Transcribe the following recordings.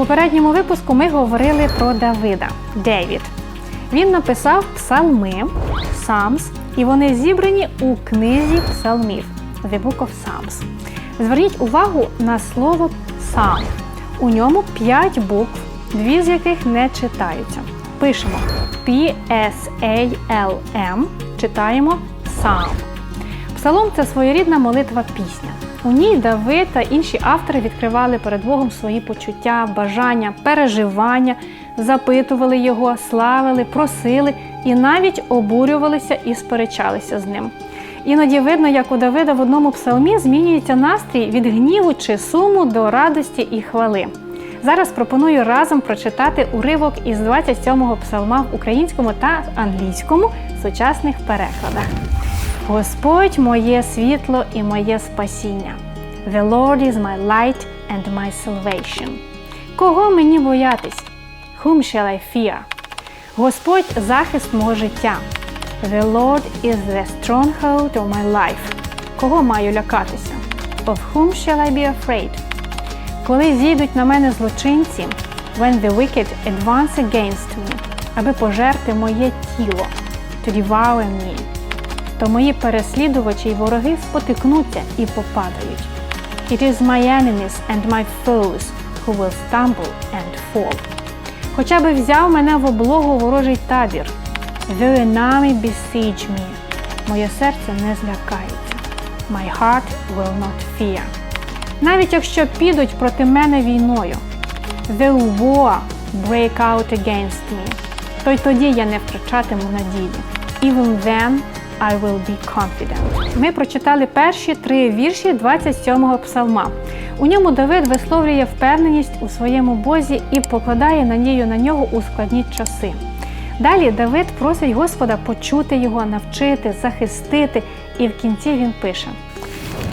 попередньому випуску ми говорили про Давида Девід. Він написав псалми Psalms, і вони зібрані у книзі псалмів The Book of Psalms. Зверніть увагу на слово Psalm. У ньому 5 букв, дві з яких не читаються. Пишемо P-S-A-L-M, читаємо Psalm. Псалом це своєрідна молитва пісня. У ній Давид та інші автори відкривали перед Богом свої почуття, бажання, переживання, запитували його, славили, просили і навіть обурювалися і сперечалися з ним. Іноді видно, як у Давида в одному псалмі змінюється настрій від гніву чи суму до радості і хвали. Зараз пропоную разом прочитати уривок із 27-го псалма в українському та англійському сучасних перекладах. Господь моє світло і моє спасіння. The Lord is my light and my salvation. Кого мені боятись? Whom shall I fear? Господь захист мого життя. The Lord is the stronghold of my life. Кого маю лякатися? Of whom shall I be afraid? Коли зійдуть на мене злочинці, when the wicked advance against me, аби пожерти моє тіло, to devour me, то мої переслідувачі й вороги спотикнуться і попадають. It is my enemies and my foes who will stumble and fall. Хоча би взяв мене в облогу ворожий табір. An army besiege me, моє серце не злякається. My heart will not fear. Навіть якщо підуть проти мене війною. Though war break out against me, то й тоді я не втрачатиму надії. Even then I will be confident. Ми прочитали перші три вірші 27-го псалма. У ньому Давид висловлює впевненість у своєму Бозі і покладає надію на нього у складні часи. Далі Давид просить Господа почути його, навчити, захистити, і в кінці він пише: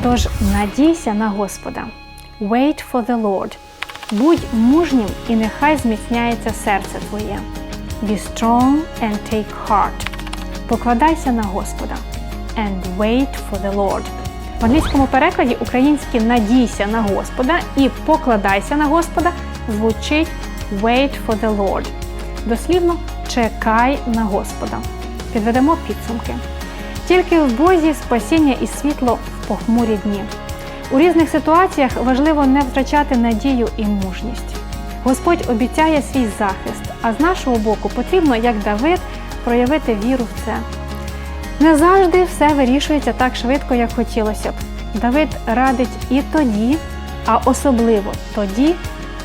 Тож надійся на Господа. Wait for the Lord. Будь мужнім і нехай зміцняється серце твоє. Be strong and take heart. Покладайся на Господа. And wait for the Lord. В англійському перекладі українське надійся на Господа і покладайся на Господа звучить wait for the Lord. Дослівно чекай на Господа. Підведемо підсумки. Тільки в Бозі спасіння і світло в похмурі дні. У різних ситуаціях важливо не втрачати надію і мужність. Господь обіцяє свій захист, а з нашого боку потрібно, як Давид, проявити віру в це. Не завжди все вирішується так швидко, як хотілося б. Давид радить і тоді, а особливо тоді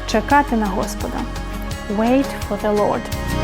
чекати на Господа. Wait for the Lord.